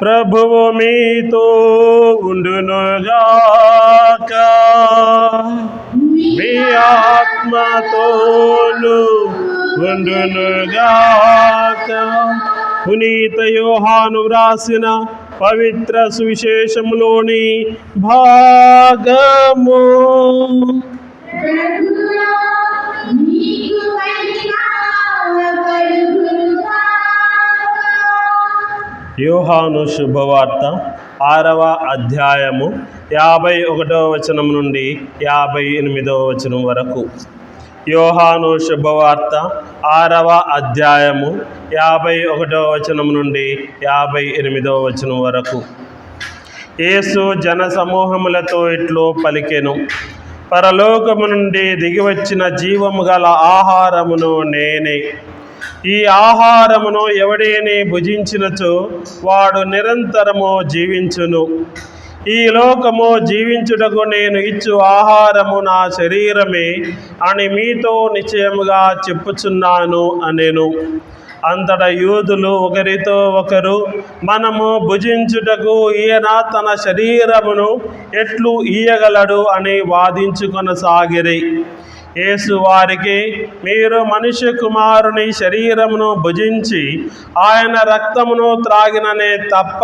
ప్రభువు మీతో ఉండునుగాక మీ ఆత్మతోను ఉండునుగాక పునీత యోహాను వ్రాసిన పవిత్ర సువిశేషములోని భాగము. యోహాను శుభవార్త ఆరవ అధ్యాయము యాభై ఒకటవ వచనం నుండి యాభై ఎనిమిదవ వచనం వరకు. యోహాను శుభవార్త ఆరవ అధ్యాయము యాభై ఒకటవ వచనం నుండి యాభై ఎనిమిదవ వచనం వరకు. యేసు జన సమూహములతో ఇట్లు పలికెను. పరలోకము నుండి దిగివచ్చిన జీవము గల ఆహారమును నేనే. ఈ ఆహారమును ఎవడేని భుజించినచో వాడు నిరంతరము జీవించును. ఈ లోకము జీవించుటకు నేను ఇచ్చు ఆహారము నా శరీరమే అని మీతో నిశ్చయముగా చెప్పుచున్నాను అనేను. అంతట యూదులు ఒకరితో ఒకరు మనము భుజించుటకు ఈయన తన శరీరమును ఎట్లు ఈయగలడు అని వాదించుకొనసాగిరి. యేసు వారికి మీరు మనుష్య కుమారుని శరీరమును భుజించి ఆయన రక్తమును త్రాగిననే తప్ప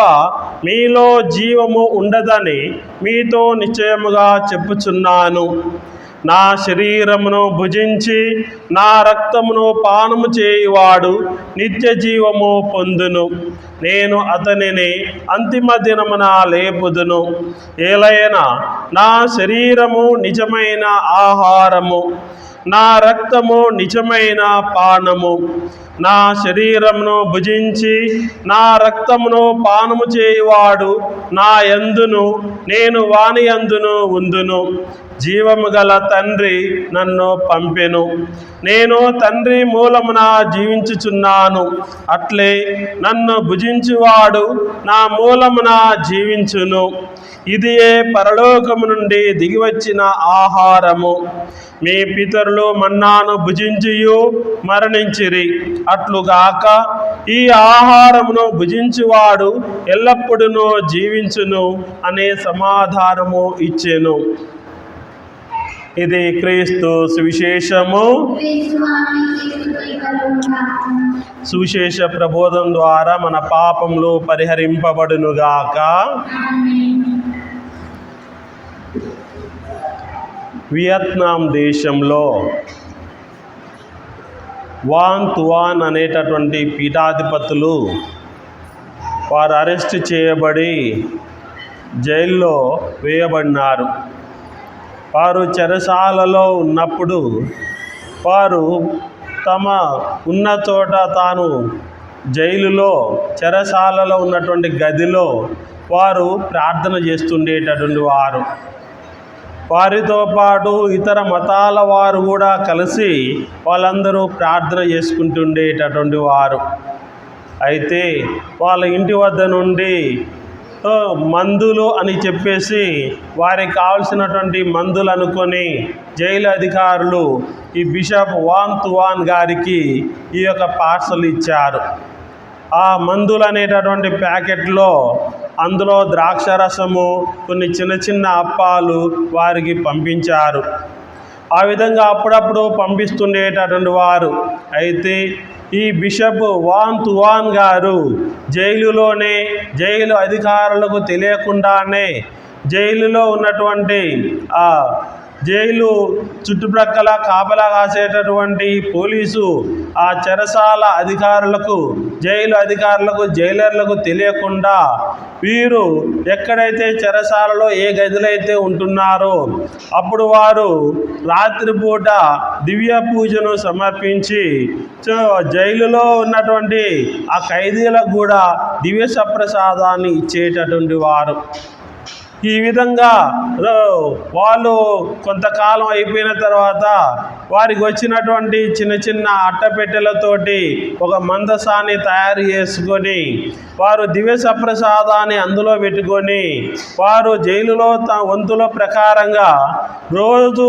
మీలో జీవము ఉండదని మీతో నిశ్చయముగా చెప్పుచున్నాను. నా శరీరమును భుజించి నా రక్తమును పానము చేయువాడు నిత్య జీవము పొందును. నేను అతనిని అంతిమ దినమున లేపుదును. ఏలైనా నా శరీరము నిజమైన ఆహారము నా రక్తము నిజమైన పానము. నా శరీరమును భుజించి నా రక్తమును పానము చేయువాడు నా యందును నేను వాని యందును ఉందును. జీవము గల తండ్రి నన్ను పంపెను. నేను తండ్రి మూలమున జీవించుచున్నాను. అట్లే నన్ను భుజించువాడు నా మూలమున జీవించును. ఇదియే పరలోకము నుండి దిగివచ్చిన ఆహారము. మీ పితరులు మన్నాను భుజించియు మరణించిరి. అట్లుగాక ఈ ఆహారమును భుజించువాడు ఎల్లప్పుడూ జీవించును అనే సమాధానము ఇచ్చెను. ఇది క్రీస్తు సువిశేషము. సువిశేష ప్రబోధం ద్వారా మన పాపములు పరిహరింపబడునుగాక. వియత్నాం దేశంలో వాన్ తువాన్ అనేటటువంటి పీఠాధిపతులు వారు అరెస్ట్ చేయబడి జైల్లో వేయబడినారు. వారు చెరసాలలో ఉన్నప్పుడు వారు తమ ఉన్న చోట తాను జైలులో చెరసాలలో ఉన్నటువంటి గదిలో వారు ప్రార్థన చేస్తుండేటటువంటి వారు. వారితో పాటు ఇతర మతాల వారు కూడా కలిసి వాళ్ళందరూ ప్రార్థన చేసుకుంటుండేటటువంటి వారు. అయితే వాళ్ళ ఇంటి వద్ద నుండి మందులు అని చెప్పేసి వారికి కావలసినటువంటి మందులు అనుకొని జైలు అధికారులు ఈ బిషప్ వాన్ తువాన్ గారికి ఈ యొక్క పార్సల్ ఇచ్చారు. ఆ మందులు అనేటటువంటి ప్యాకెట్లో అందులో ద్రాక్ష రసము కొన్ని చిన్న చిన్న అప్పాలు వారికి పంపించారు. ఆ విధంగా అప్పుడప్పుడు పంపిస్తుండేటటువంటి వారు. అయితే ఈ బిషప్ వాన్ తువాన్ గారు జైలులోనే జైలు అధికారులకు తెలియకుండానే జైలులో ఉన్నటువంటి జైలు చుట్టుప్రక్కల కాపలా కాసేటటువంటి పోలీసు ఆ చెరసాల అధికారులకు జైలు అధికారులకు జైలర్లకు తెలియకుండా వీరు ఎక్కడైతే చెరసాలలో ఏ గదిలైతే ఉంటున్నారో అప్పుడు వారు రాత్రిపూట దివ్య పూజను సమర్పించి జైలులో ఉన్నటువంటి ఆ ఖైదీలకు కూడా దివ్య సప్రసాదాన్ని ఇచ్చేటటువంటి వారు. ఈ విధంగా వాళ్ళు కొంతకాలం అయిపోయిన తర్వాత వారికి వచ్చినటువంటి చిన్న చిన్న అట్టపెట్టెలతోటి ఒక మందసాన్ని తయారు చేసుకొని వారు దివ్య సప్రసాదాన్ని అందులో పెట్టుకొని వారు జైలులో తమ వంతుల ప్రకారంగా రోజు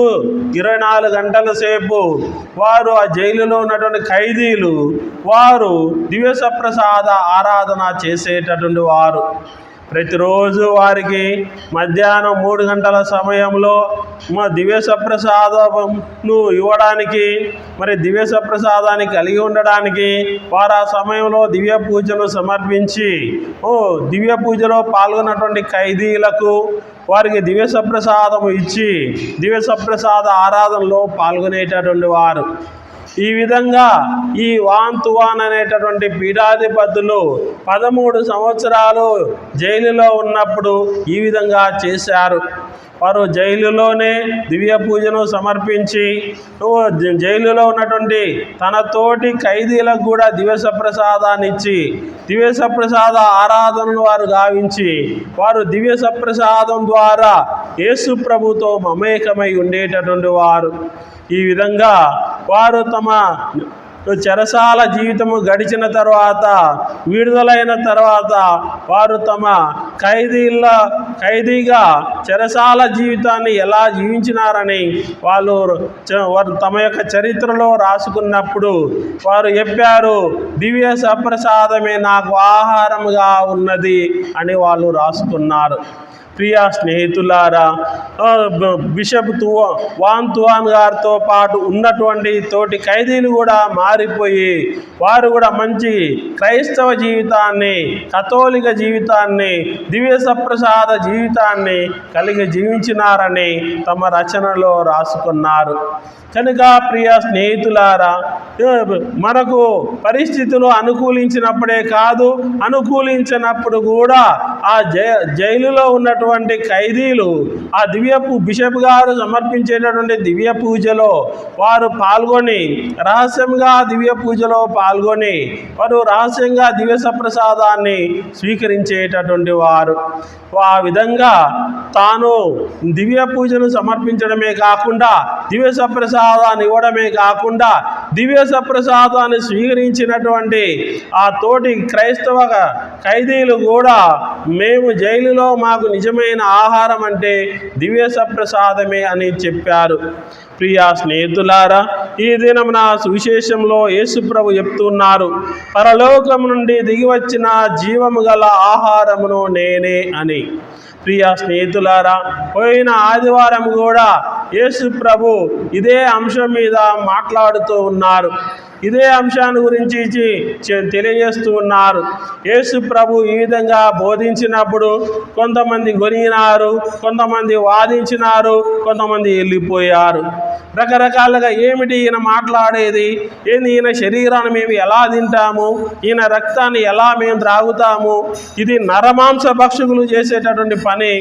ఇరవై నాలుగు గంటల సేపు వారు ఆ జైలులో ఉన్నటువంటి ఖైదీలు వారు దివ్య సప్రసాద ఆరాధన చేసేటటువంటి వారు. ప్రతిరోజు వారికి మధ్యాహ్నం మూడు గంటల సమయంలో మా దివ్య సప్రసాదమును ఇవ్వడానికి మరి దివ్య ప్రసాదాన్ని కలిగి ఉండడానికి వారు ఆ సమయంలో దివ్య పూజను సమర్పించి ఓ దివ్య పూజలో పాల్గొన్నటువంటి ఖైదీలకు వారికి దివ్య సప్రసాదం ఇచ్చి దివ్య సప్రసాద ఆరాధనలో పాల్గొనేటటువంటి వారు. ఈ విధంగా ఈ వాన్ తువాన్ అనేటటువంటి పీఠాధిపతులు పదమూడు సంవత్సరాలు జైలులో ఉన్నప్పుడు ఈ విధంగా చేశారు. వారు జైలులోనే దివ్య పూజను సమర్పించి జైలులో ఉన్నటువంటి తన తోటి ఖైదీలకు కూడా దివ్య ప్రసాదాన్ని ఇచ్చి దివ్య ప్రసాద ఆరాధనను వారు గావించి వారు దివ్య సప్రసాదం ద్వారా యేసు ప్రభుతో మమేకమై ఉండేటటువంటి వారు. ఈ విధంగా వారు తమ చెరసాల జీవితము గడిచిన తర్వాత విడుదలైన తర్వాత వారు తమ ఖైదీల ఖైదీగా చెరసాల జీవితాన్ని ఎలా జీవించినారని వాళ్ళు వారు తమ యొక్క చరిత్రలో రాసుకున్నప్పుడు వారు చెప్పారు దివ్య సప్రసాదమే నాకు ఆహారముగా ఉన్నది అని వాళ్ళు రాసుకున్నారు. ప్రియా స్నేహితులారా బిషప్ తువా వాన్ తువాన్ గారితో పాటు ఉన్నటువంటి తోటి ఖైదీలు కూడా మారిపోయి వారు కూడా మంచి క్రైస్తవ జీవితాన్ని కథోలిక జీవితాన్ని దివ్య సప్రసాద జీవితాన్ని కలిగి జీవించినారని తమ రచనలో రాసుకున్నారు. కనుక ప్రియ స్నేహితులారా మనకు పరిస్థితులు అనుకూలించినప్పుడే కాదు అనుకూలించినప్పుడు కూడా ఆ జై జైలులో ఉన్నటువంటి ఖైదీలు ఆ దివ్య బిషప్ గారు సమర్పించేటటువంటి దివ్య పూజలో వారు పాల్గొని రహస్యంగా దివ్య పూజలో పాల్గొని వారు రహస్యంగా దివ్య సప్రసాదాన్ని స్వీకరించేటటువంటి వారు. ఆ విధంగా తాను దివ్య పూజను సమర్పించడమే కాకుండా దివ్య సప్రసాదాన్ని ఇవ్వడమే కాకుండా దివ్య సప్రసాదాన్ని స్వీకరించినటువంటి ఆ తోటి క్రైస్తవ ఖైదీలు కూడా మేము జైలులో మాకు నిజమైన ఆహారం అంటే దివ్య సప్రసాదమే అని చెప్పారు. ప్రియా స్నేహితులారా ఈ దినం నా సువిశేషంలో యేసుప్రభు చెప్తున్నారు పరలోకం నుండి దిగి వచ్చిన జీవము గల ఆహారమును నేనే అని. ప్రియా స్నేహితులారా పోయిన ఆదివారం కూడా యేసు ప్రభు ఇదే అంశం మీద మాట్లాడుతూ ఉన్నారు. ఇదే అంశాన్ని గురించి తెలియజేస్తూ ఉన్నారు. యేసు ప్రభు ఈ విధంగా బోధించినప్పుడు కొంతమంది గొనిగినారు కొంతమంది వాదించినారు కొంతమంది వెళ్ళిపోయారు రకరకాలుగా ఏమిటి ఈయన మాట్లాడేది? ఏంది ఈయన శరీరాన్ని మేము ఎలా తింటాము? ఈయన రక్తాన్ని ఎలా మేము త్రాగుతాము? ఇది నరమాంస భక్షకులు చేసేటటువంటి పని.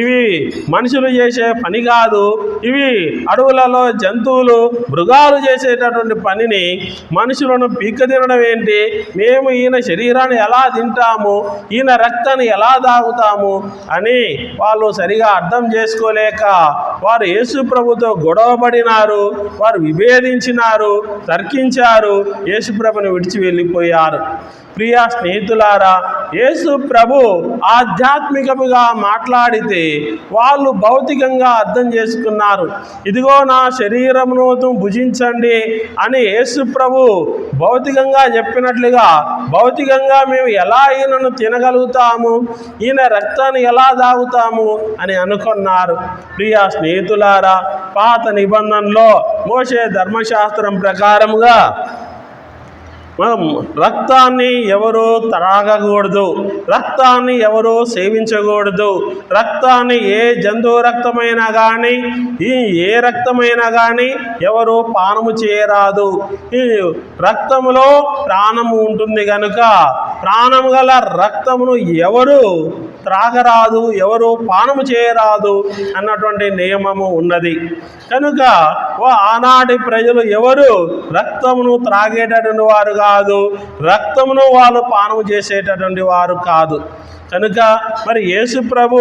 ఇవి మనుషులు చేసే పని కాదు. ఇవి అడవులలో జంతువులు మృగాలు చేసేటటువంటి పనిని మనుషులను పీక్క తినడం ఏంటి? మేము ఈయన శరీరాన్ని ఎలా తింటాము? ఈయన రక్తాన్ని ఎలా తాగుతాము? అని వాళ్ళు సరిగా అర్థం చేసుకోలేక వారు యేసు ప్రభుతో గొడవపడినారు వారు విభేదించినారు తర్కించారు యేసు ప్రభుని విడిచి వెళ్ళిపోయారు. ప్రియా స్నేహితులారా యేసు ప్రభు ఆధ్యాత్మికముగా మాట్లాడితే వాళ్ళు భౌతికంగా అర్థం చేసుకున్నారు. ఇదిగో నా శరీరమును భుజించండి అని యేసు ప్రభు భౌతికంగా చెప్పినట్లుగా భౌతికంగా మేము ఎలా ఈయనను తినగలుగుతాము ఈయన రక్తాన్ని ఎలా తాగుతాము అని అనుకున్నారు. ప్రియా స్నేహితులారా పాత నిబంధనలో మోసే ధర్మశాస్త్రం ప్రకారముగా మనం రక్తాన్ని ఎవరు త్రాగకూడదు. రక్తాన్ని ఎవరు సేవించకూడదు. రక్తాన్ని ఏ జంతువు రక్తమైనా కానీ ఈ ఏ రక్తమైనా కానీ ఎవరు పానము చేయరాదు. ఈ రక్తములో ప్రాణము ఉంటుంది కనుక ప్రాణము గల రక్తమును ఎవరు త్రాగరాదు ఎవరు పానము చేయరాదు అన్నటువంటి నియమము ఉన్నది. కనుక ఓ ఆనాటి ప్రజలు ఎవరు రక్తమును త్రాగేటటువంటి వారు కాదు రక్తమును వాళ్ళు పానము చేసేటటువంటి వారు కాదు. కనుక మరి యేసు ప్రభు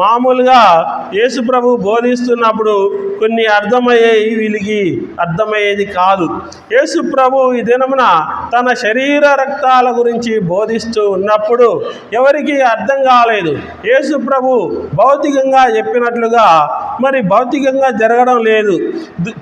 మామూలుగా యేసు ప్రభు బోధిస్తున్నప్పుడు కొన్ని అర్థమయ్యేవి వీళ్ళకి అర్థమయ్యేది కాదు. యేసు ప్రభు ఈ దినమున తన శరీర రక్తాల గురించి బోధిస్తూ ఉన్నప్పుడు ఎవరికి అర్థం కాలేదు. యేసు ప్రభు భౌతికంగా చెప్పినట్లుగా మరి భౌతికంగా జరగడం లేదు.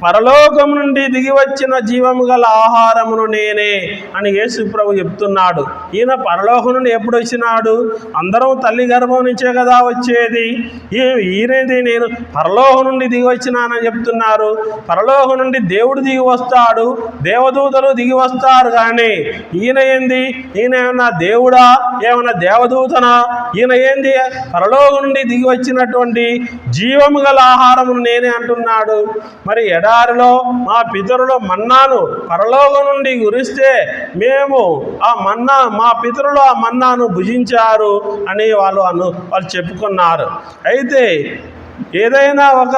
పరలోకం నుండి దిగి వచ్చిన జీవము గల ఆహారమును నేనే అని యేసు ప్రభు చెప్తున్నాడు. ఈయన పరలోకం నుండి ఎప్పుడు వచ్చినాడు అందరం తల్లి గర్భం నుంచే కదా వచ్చేది. ఈ- ఈయనేది నేను పరలోహం నుండి దిగి వచ్చినానని చెప్తున్నారు. పరలోహం నుండి దేవుడు దిగి వస్తాడు. దేవదూతలు దిగి వస్తారు కానీ ఈయన ఏంది? ఈయన ఏమన్నా దేవుడా? ఏమన్నా దేవదూతనా? ఈయన ఏంది? పరలోహం నుండి దిగి వచ్చినటువంటి జీవము గల ఆహారమును నేనే అంటున్నాడు. మరి ఎడారిలో మా పితరులు మన్నాను పరలోకం నుండి గురిస్తే మేము ఆ మన్నా మా పితరులు ఆ మన్నాను భుజించారు. అని వాళ్ళు అను వాళ్ళు చెప్పుకున్నారు. అయితే ఏదైనా ఒక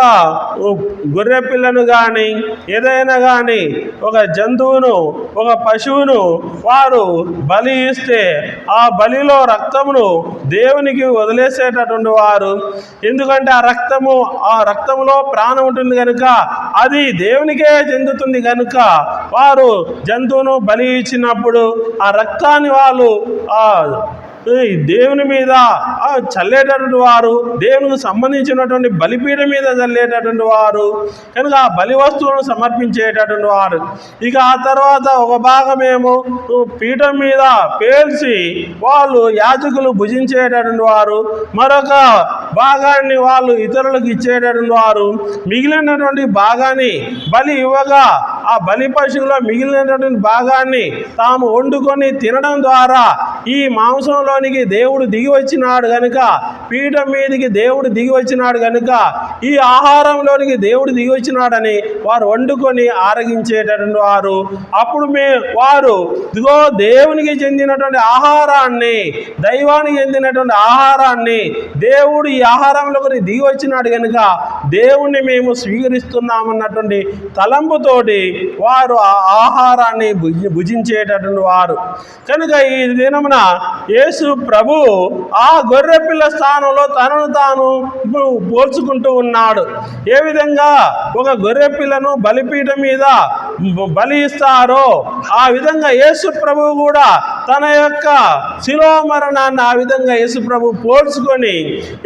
గొర్రె పిల్లను కానీ ఏదైనా కానీ ఒక జంతువును ఒక పశువును వారు బలి ఇస్తే ఆ బలిలో రక్తమును దేవునికి వదిలేసేటటువంటి వారు. ఎందుకంటే ఆ రక్తము ఆ రక్తములో ప్రాణం ఉంటుంది కనుక అది దేవునికే చెందుతుంది కనుక వారు జంతువును బలి ఇచ్చినప్పుడు ఆ రక్తాన్ని వాళ్ళు ఆ దేవుని మీద చల్లేటటువంటి వారు దేవునికి సంబంధించినటువంటి బలిపీఠ మీద చల్లేటటువంటి వారు కనుక ఆ బలి వస్తువులను సమర్పించేటటువంటి వారు. ఇక ఆ తర్వాత ఒక భాగమేమో పీఠం మీద పేల్చి వాళ్ళు యాజకులు భుజించేటటువంటి వారు మరొక భాగాన్ని వాళ్ళు ఇతరులకు ఇచ్చేటటువంటి వారు. మిగిలినటువంటి భాగాన్ని బలి ఇవ్వగా ఆ బలి పశువులో మిగిలినటువంటి భాగాన్ని తాము వండుకొని తినడం ద్వారా ఈ మాంసంలో మాంసంలోనికి దేవుడు దిగి వచ్చినాడు గనుక పీఠం మీదకి దేవుడు దిగి వచ్చినాడు గనుక ఈ ఆహారంలోనికి దేవుడు దిగి వచ్చినాడని వారు వండుకొని ఆరగించేటటువంటి వారు. అప్పుడు మే వారు ఇదిగో దేవునికి చెందినటువంటి ఆహారాన్ని దైవానికి చెందినటువంటి ఆహారాన్ని దేవుడు ఈ ఆహారంలోకి దిగి వచ్చినాడు కనుక దేవుణ్ణి మేము స్వీకరిస్తున్నామన్నటువంటి తలంపుతోటి వారు ఆ ఆహారాన్ని భుజి భుజించేటటువంటి వారు. కనుక ఈ దినమున యేసు ప్రభు ఆ గొర్రె పిల్ల స్థానంలో తనను తాను పోల్చుకుంటూ ఉన్నాడు. ఏ విధంగా ఒక గొర్రె పిల్లను బలిపీఠం మీద బలి ఇస్తారో ఆ విధంగా యేసు ప్రభు కూడా తన యొక్క శిలో మరణాన్ని ఆ విధంగా యేసుప్రభు పోల్చుకొని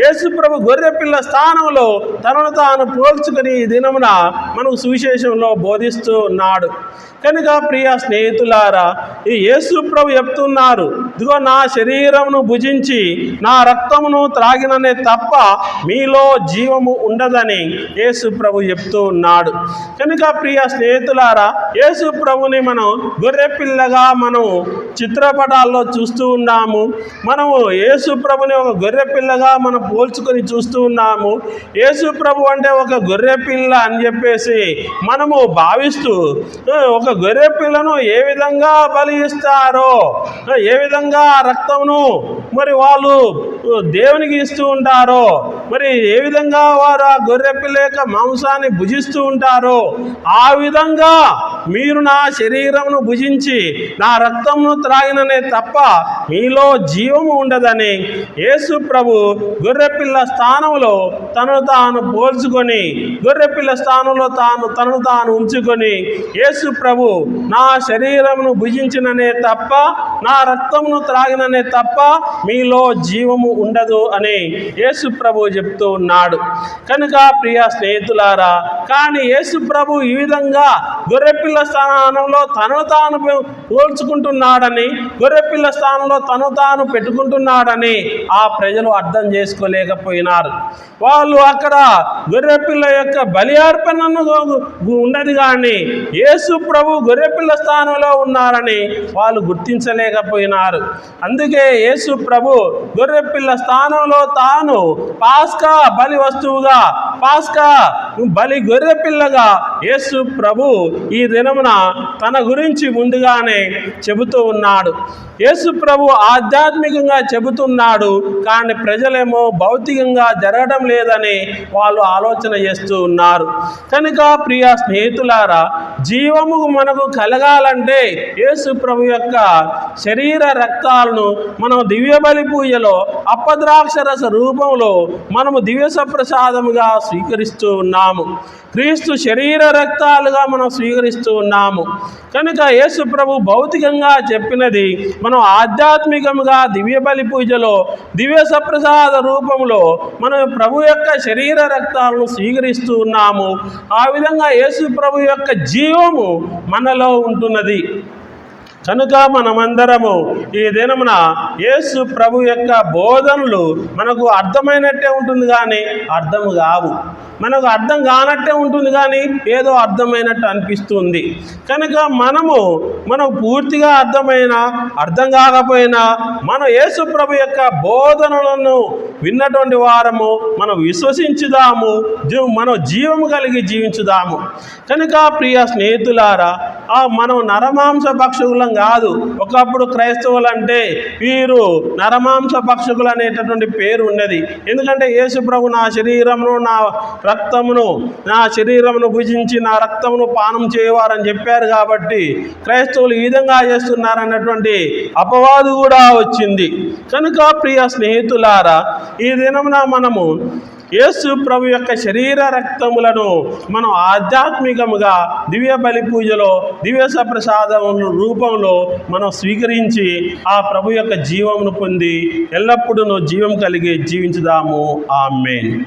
యేసుప్రభు గొర్రెపిల్ల స్థానంలో తనను తాను పోల్చుకొని ఈ దినమున మనకు సువిశేషంలో బోధిస్తూ ఉన్నాడు. కనుక ప్రియ స్నేహితులారా ఈ యేసు ప్రభు చెప్తున్నారు ఇదిగో నా శరీరమును భుజించి నా రక్తమును త్రాగిననే తప్ప మీలో జీవము ఉండదని యేసుప్రభు చెప్తూ ఉన్నాడు. కనుక ప్రియ స్నేహితులారా యేసుప్రభుని మనం గొర్రెపిల్లగా మనం చిత్ర చిత్రపటాల్లో చూస్తూ ఉన్నాము. మనము యేసు ప్రభుని ఒక గొర్రె పిల్లగా మనం పోల్చుకొని చూస్తూ ఉన్నాము. యేసు ప్రభు అంటే ఒక గొర్రె పిల్ల అని చెప్పేసి మనము భావిస్తూ ఒక గొర్రె పిల్లను ఏ విధంగా బలి ఇస్తారో ఏ, విధంగా రక్తమును మరి వాళ్ళు దేవునికి ఇస్తూ ఉంటారో మరి ఏ విధంగా వారు ఆ గొర్రె పిల్ల యొక్క మాంసాన్ని భుజిస్తూ ఉంటారో ఆ విధంగా మీరు నా శరీరమును భుజించి నా రక్తమును త్రాగిననే తప్ప మీలో జీవము ఉండదని యేసు ప్రభు గొర్రెపిల్ల స్థానంలో తనను తాను పోల్చుకొని గొర్రెపిల్ల స్థానంలో తాను తనను తాను ఉంచుకొని యేసు ప్రభు నా శరీరమును భుజించిననే తప్ప నా రక్తమును త్రాగిననే తప్ప మీలో జీవము ఉండదు అని యేసు ప్రభు చెప్తూ ఉన్నాడు. కనుక ప్రియ స్నేహితులారా కానీ యేసు ప్రభు ఈ విధంగా గొర్రెపిల్ల స్థానంలో తనను తాను పోల్చుకుంటున్నాడని గొర్రెపిల్ల స్థానంలో తను తాను పెట్టుకుంటున్నాడని ఆ ప్రజలు అర్థం చేసుకోలేకపోయినారు. వాళ్ళు అక్కడ గొర్రెపిల్ల యొక్క బలి అర్పణను ఉండదు కానీ యేసు ప్రభు గొర్రెపిల్ల స్థానంలో ఉన్నారని వాళ్ళు గుర్తించలేకపోయినారు. అందుకే యేసు ప్రభు గొర్రెపిల్ల స్థానంలో తాను పాస్కా బలి వస్తువుగా పాస్కా బలి గొర్రెపిల్లగా యేసు ప్రభు ఈ దినమున తన గురించి ముందుగానే చెబుతూ ఉన్నాడు. యేసు ప్రభు ఆధ్యాత్మికంగా చెబుతున్నాడు కానీ ప్రజలేమో భౌతికంగా జరగడం లేదని వాళ్ళు ఆలోచన చేస్తూ ఉన్నారు. కనుక ప్రియ స్నేహితులారా జీవము మనకు కలగాలంటే యేసు ప్రభు యొక్క శరీర రక్తాలను మనం దివ్య బలి పూజలో అప్పద్రాక్షరస రూపంలో మనము దివ్య సప్రసాదముగా స్వీకరిస్తూ ఉన్నాము. క్రీస్తు శరీర రక్తాలుగా మనం స్వీకరిస్తూ ఉన్నాము. కనుక యేసు ప్రభు భౌతికంగా చెప్పినది మనం ఆధ్యాత్మికంగా దివ్య బలి పూజలో దివ్య సప్రసాద రూపంలో మనం ప్రభు యొక్క శరీర రక్తాలను స్వీకరిస్తూ ఉన్నాము. ఆ విధంగా యేసు ప్రభు యొక్క జీవము మనలో ఉంటున్నది. కనుక మనమందరము ఈ దినమున యేసు ప్రభు యొక్క బోధనలు మనకు అర్థమైనట్టే ఉంటుంది కానీ అర్థము కావు. మనకు అర్థం కానట్టే ఉంటుంది కానీ ఏదో అర్థమైనట్టు అనిపిస్తుంది. కనుక మనము మనకు పూర్తిగా అర్థమైన అర్థం కాకపోయినా మన యేసు ప్రభు యొక్క బోధనలను విన్నటువంటి వారము మనం విశ్వసించుదాము మనం జీవము కలిగి జీవించుదాము. కనుక ప్రియ స్నేహితులారా మనం నరమాంస భక్షకులం కాదు. ఒకప్పుడు క్రైస్తవులు అంటే వీరు నరమాంస భక్షకులు అనేటటువంటి పేరు ఉన్నది ఎందుకంటే యేసు ప్రభు నా శరీరమును నా రక్తమును నా శరీరమును భుజించి నా రక్తమును పానం చేయవారని చెప్పారు కాబట్టి క్రైస్తవులు ఈ విధంగా చేస్తున్నారన్నటువంటి అపవాదు కూడా వచ్చింది. కనుక ప్రియ స్నేహితులారా ఈ దినమున మనము యేసు ప్రభు యొక్క శరీర రక్తములను మనం ఆధ్యాత్మికముగా దివ్య బలి పూజలో దివ్య సప్రసాదం రూపంలో మనం స్వీకరించి ఆ ప్రభు యొక్క జీవమును పొంది ఎల్లప్పుడూ జీవం కలిగి జీవించుదాము. ఆమెన్.